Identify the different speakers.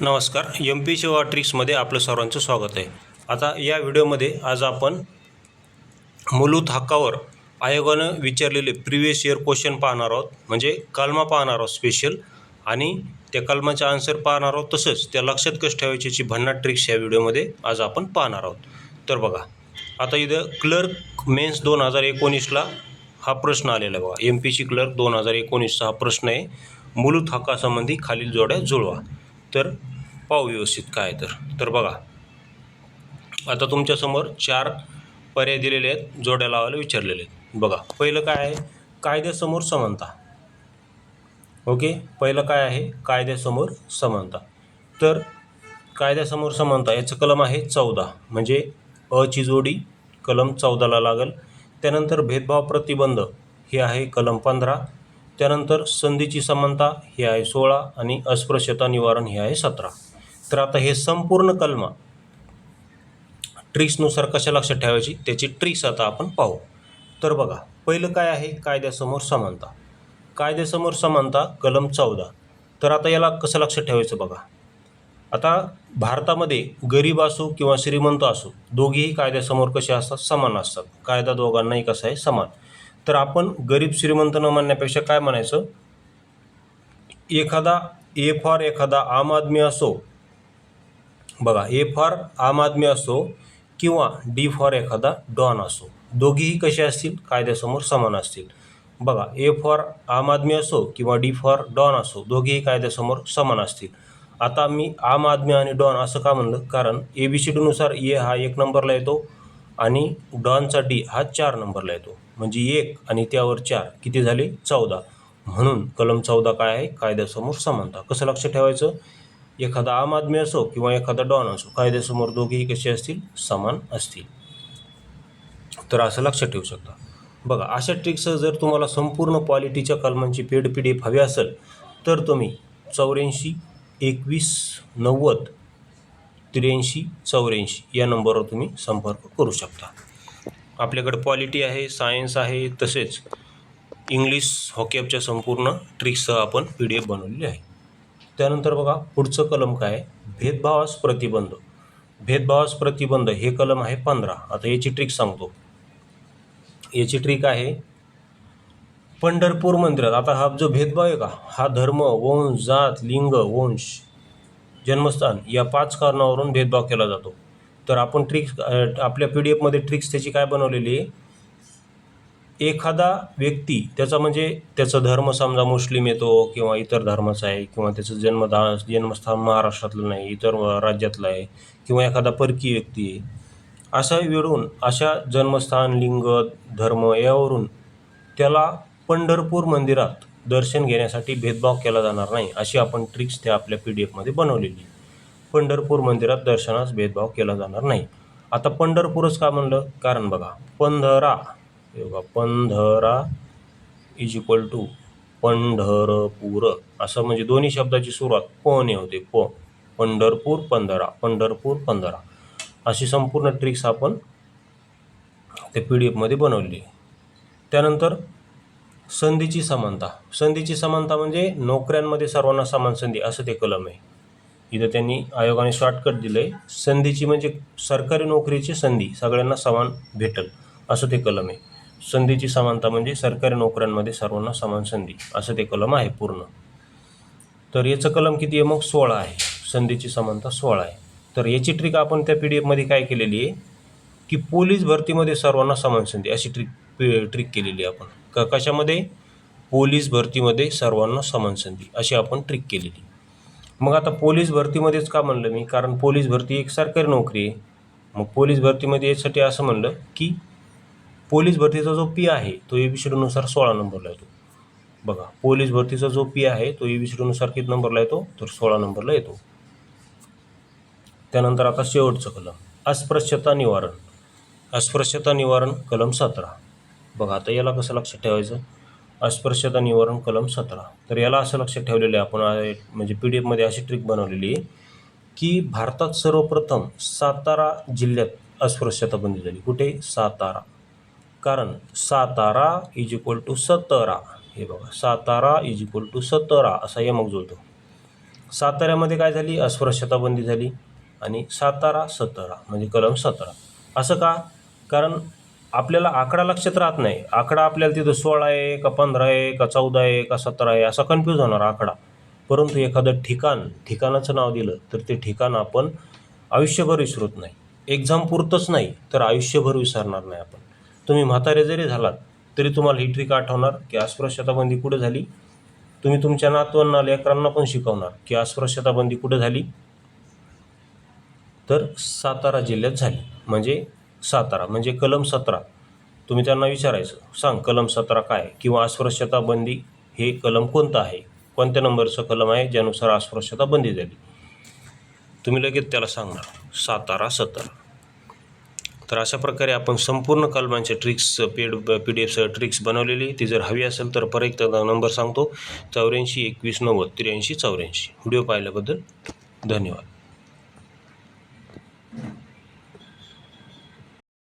Speaker 1: नमस्कार M P सेवा ट्रिक्समध्ये आपलं सर्वांचं स्वागत आहे. आता या व्हिडिओमध्ये आज आपण मूलभूत हक्कावर आयोगानं विचारलेले प्रिवियस इयर क्वेश्चन पाहणार आहोत. म्हणजे कलमा पाहणार आहोत स्पेशल आणि त्या कलमाचे आन्सर पाहणार आहोत. तसंच त्या लक्षात कसं ठेवायची भन्नाट ट्रिक्स या व्हिडिओमध्ये आज आपण पाहणार आहोत. तर बघा आता इथं क्लर्क मेन्स दोन हजार एकोणीसला हा प्रश्न आलेला बघा. एम पी सी क्लर्क दोन हजार एकोणीसचा हा प्रश्न आहे. मूलभूत हक्कासंबंधी खालील जोड्या जुळवा. तर पाहू व्यवस्थित काय तर. तर बघा आता तुमच्यासमोर चार पर्याय दिलेले आहेत जोड्या लावायला विचारलेले आहेत. बघा पहिलं काय आहे? कायद्यासमोर समानता. ओके? पहिलं काय आहे? कायद्यासमोर समानता. तर कायद्यासमोर समानता याचं कलम आहे चौदा. म्हणजे अची जोडी कलम चौदाला लागेल. त्यानंतर भेदभाव प्रतिबंध हे आहे कलम पंधरा. त्यानंतर संधीची समानता हे आहे सोळा आणि अस्पृश्यता निवारण हे आहे सतरा. तर आता हे संपूर्ण कलमा ट्रिक्सनुसार कशा लक्षात ठेवायची? त्याची ट्रिक्स आता आपण पाहू. तर बघा पहिलं काय आहे? कायद्यासमोर समानता. कायद्यासमोर समानता कलम चौदा. तर आता याला कसं लक्षात ठेवायचं बघा. आता भारतामध्ये गरीब असो किंवा श्रीमंत असो दोघेही कायद्यासमोर कसे असतात? समान असतात. कायदा दोघांनाही कसा आहे? समान. तर आपण गरीब श्रीमंत न म्हणण्यापेक्षा काय म्हणायचं? एखादा ए फॉर एखादा आम आदमी असो बघा ए फॉर आम आदमी असो किंवा डी फॉर एखादा डॉन असो दोघीही कसे असतील? कायद्यासमोर समान असतील. बघा ए फॉर आम आदमी असो किंवा डी फॉर डॉन असो दोघेही कायद्यासमोर समान असतील. आता मी आम आदमी आणि डॉन असं का म्हणलं? कारण ए बी सी डीनुसार ए हा एक नंबरला येतो आणि डॉनचा डी हा चार नंबरला येतो. म्हणजे एक आणि त्यावर चार. किती झाले? चौदा. म्हणून कलम चौदा काय आहे? कायद्यासमोर समानता. कसं लक्ष ठेवायचं? एखादा आम आदमी असो किंवा एखादा डॉन असो कायद्यासमोर दोघेही कसे असतील? समान असतील. तर असं लक्षात ठेवू शकता. बघा अशा ट्रिक्ससह जर तुम्हाला संपूर्ण क्वालिटीच्या कलमांची पेड पी डी एफ हवी असेल तर तुम्ही चौऱ्याऐंशी एकवीस नव्वद त्र्याऐंशी चौऱ्याऐंशी या नंबरवर तुम्ही संपर्क करू शकता. आपल्याकडे क्वालिटी आहे सायन्स आहे तसेच इंग्लिश हॉकेपच्या संपूर्ण ट्रिक्ससह आपण पी डी एफ बनवलेली आहे. त्यानंतर बघा पुढचं कलम काय आहे? भेदभावास प्रतिबंध. भेदभावास प्रतिबंध हे कलम आहे पंधरा. आता याची ट्रिक सांगतो. याची ट्रिक आहे पंढरपूर मंदिरात. आता हा जो भेदभाव आहे का? हा धर्म वंश जात लिंग वंश जन्मस्थान या पाच कारणावरून भेदभाव केला जातो. तर आपण ट्रिक्स आपल्या पी डी एफमध्ये ट्रिक्स त्याची काय बनवलेली आहे? एखादा व्यक्ती त्याचा म्हणजे त्याचा धर्म समजा मुस्लिम येतो किंवा इतर धर्माचा आहे किंवा त्याचं जन्मदा जन्मस्थान महाराष्ट्रातलं नाही इतर राज्यातलं आहे किंवा एखादा परकीय व्यक्ती आहे असा वेळून अशा जन्मस्थान लिंग धर्म यावरून त्याला पंढरपूर मंदिरात दर्शन घेण्यासाठी भेदभाव केला जाणार नाही अशी आपण ट्रिक्स त्या आपल्या पी डी एफमध्ये बनवलेली पंढरपूर मंदिरात दर्शनास भेदभाव केला जाणार नाही. आता पंढरपूरच का म्हणलं? कारण बघा पंधरा हे बघा पंधरा इज इक्वल टू पंढरपूर. असं म्हणजे दोन्ही शब्दाची सुरुवात प ने होते. प पंढरपूर पंधरा पंढरपूर पंधरा अशी संपूर्ण ट्रिक्स आपण त्या पी डी एफमध्ये बनवली आहे त्यानंतर संधीची समानता. संधीची समानता म्हणजे नोकऱ्यांमध्ये सर्वांना समान संधी असं ते कलम आहे. इथं त्यांनी आयोगाने शॉर्टकट दिलं आहे संधीची म्हणजे सरकारी नोकरीची संधी सगळ्यांना समान भेटल असं ते कलम आहे. संधीची समानता म्हणजे सरकारी नोकऱ्यांमध्ये सर्वांना समान संधी असं ते कलम आहे पूर्ण. तर याचं कलम किती आहे? मग सोळा आहे. संधीची समानता सोळा आहे. तर याची ट्रिक आपण त्या पी डी एफमध्ये काय केलेली आहे? की पोलीस भरतीमध्ये सर्वांना समान संधी अशी ट्रिक ट्रिक केलेली आहे आपण. का कशामध्ये? पोलीस भरतीमध्ये सर्वांना समान संधी. अशी आपण ट्रिक केलेली. मग आता पोलीस भरतीमध्येच का म्हणलं मी? कारण पोलीस भरती एक सरकारी नोकरी आहे. मग पोलीस भरतीमध्ये यासाठी असं म्हणलं की पोलीस भरतीचा जो पी आहे तो ए बी सी डीनुसार सोळा नंबरला येतो. बघा पोलीस भरतीचा जो पी आहे तो ए बी सी डीनुसार किती नंबरला येतो? तर सोळा नंबरला येतो. त्यानंतर आता शेवटचं कलम. अस्पृश्यता निवारण. अस्पृश्यता निवारण कलम सतरा. बघा आता याला कसं लक्षात ठेवायचं? अस्पृश्यता निवारण कलम सतरा. तर याला असं लक्षात ठेवलेलं आहे आपण म्हणजे पी डी एफमध्ये अशी ट्रिक बनवलेली आहे की भारतात सर्वप्रथम सातारा जिल्ह्यात अस्पृश्यता बंदी झाली. कुठे? सातारा. कारण सातारा इज इक्वल टू सतरा. हे बघा सातारा इज इक्वल टू सतरा असा यमक जुळतो. साताऱ्यामध्ये काय झाली? अस्पृश्यता बंदी झाली. आणि सातारा सतरा म्हणजे कलम सतरा. असं का? कारण आपल्याला आकडा लक्षात राहत नाही. आकडा आपल्याला तिथं सोळा आहे का पंधरा आहे का चौदा आहे का सतरा आहे असा कन्फ्यूज होणार आकडा. परंतु एखादं ठिकाण ठिकाणाचं नाव दिलं तर ते ठिकाण आपण आयुष्यभर विसरत नाही. एक्झाम पुरतंच नाही तर आयुष्यभर विसरणार नाही आपण. तुम्ही म्हातारे जरी झालात तरी तुम्हाला ही ट्रिक आठवणार की अस्पृश्यताबंदी कुठे झाली? तुम्ही तुमच्या नातवांना लेकरांना पण शिकवणार की अस्पृश्यता बंदी कुठे झाली? तर सातारा जिल्ह्यात झाली. म्हणजे सातारा म्हणजे कलम सतरा. तुम्ही त्यांना विचारायचं सांग कलम सतरा काय किंवा अस्पृश्यता बंदी हे कलम कोणतं आहे? कोणत्या नंबरचं कलम आहे ज्यानुसार अस्पृश्यता बंदी झाली? तुम्ही लगेच त्याला सांगणार सातारा सतरा. तर अशा प्रकारे आपण संपूर्ण कलमांचे tricks paid P D F tricks बनवलेली ती जर हवी असेल तर परत एकदा नंबर सांगतो. चौऱ्याऐंशी एकवीस नव्वद त्र्याऐंशी चौऱ्याऐंशी. व्हिडिओ पाहिल्याबद्दल धन्यवाद.